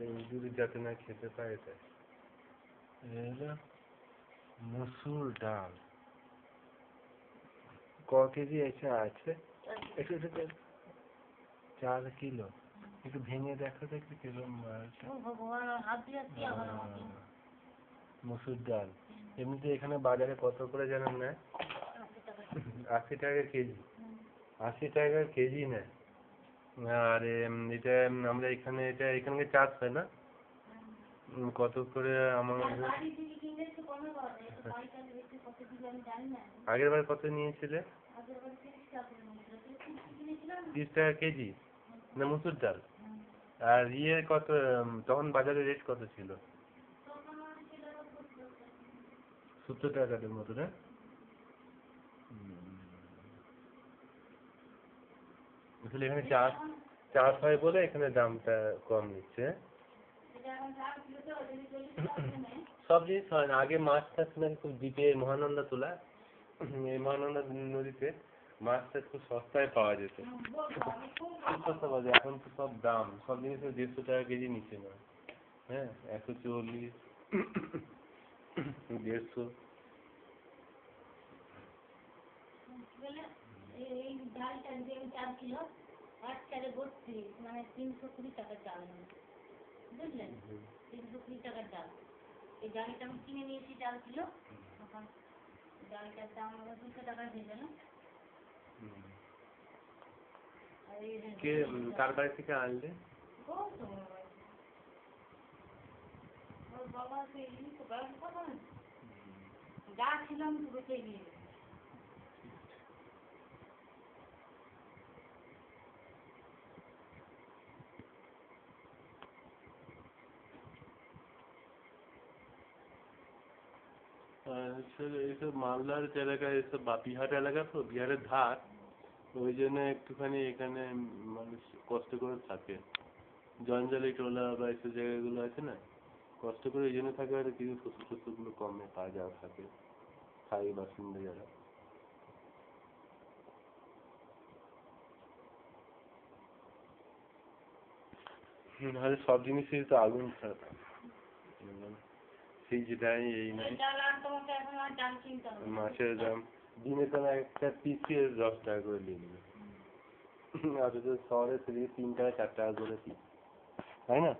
ইঁদুর যাতে না খেতে পায় তাই। এগুলো মসুর ডাল। ক কেজি এসে আছে? একটু একটু একটু- চার কিলো। একটু ভেঙে দেখো তো একটু কিরম মসুর ডাল। এমনিতে এখানে বাজারে কত করে জানেন না আশি টাকা। আশি টাকা কেজি। আশি টাকা কেজি নেয়। আর এটা আমরা এখানে এটা এখানকার চাষ হয় না? কত করে আমার আগের বার কত নিয়েছিলে? তিরিশ টাকা কেজি? না মুসুর ডাল? আর ইয়ে কত তখন বাজারে রেট কত ছিল? সত্তর টাকা। সত্তর টাকার মতো না? আসলে এখানে চাষ চাষ হয় বলে এখানে দামটা কম নিচ্ছে। সব জিনিস হয় না, আগে মাছ টাছ নাকি খুব দ্বীপে মহানন্দা তোলা। এই মহানন্দা নদীতে মাছ খুব সস্তায় পাওয়া যেত। খুব সস্তা পাওয়া যায় এখন তো সব দাম, সব জিনিসের দেড়শো টাকা কেজি নিচে না। হ্যাঁ একশো চল্লিশ, দেড়শো। এই ডালটা যদি আমি চার কিলো এক চারে বত্রিশ মানে তিনশো কুড়ি টাকার ডাল বুঝলেন? তিনশো কুড়ি টাকার ডাল। এই ডালটা আমি কিনে নিয়েছি চার কিলো। এখন ডালটার দাম আমার দুশো টাকা হয়ে গেল। কে কার বাড়ি থেকে আনলে? ওর বাবা। সেই যা ছিলাম পুরোটাই নিয়ে হচ্ছে এইসব মালদার এলাকায় এইসব বা বিহার এলাকা তো, বিহারের ধার ওই জন্য একটুখানি এখানে মানুষ কষ্ট করে থাকে। জঞ্জালি টোলা বা এইসব জায়গাগুলো আছে না, কষ্ট করে এই জন্য থাকে আর কিছু শস্য শস্যগুলো কমে পাওয়া যাওয়া থাকে, স্থায়ী বাসিন্দা যারা। নাহলে সব জিনিসেই তো আগুন ছাড়া যেটাই এই নাই। মাছের দাম দিনে তো একটা পিসের দশ টাকা করে নিয়ে নেবে অথচ শহরে সেদিকে তিন টাকা চার টাকা করে পিস তাই না।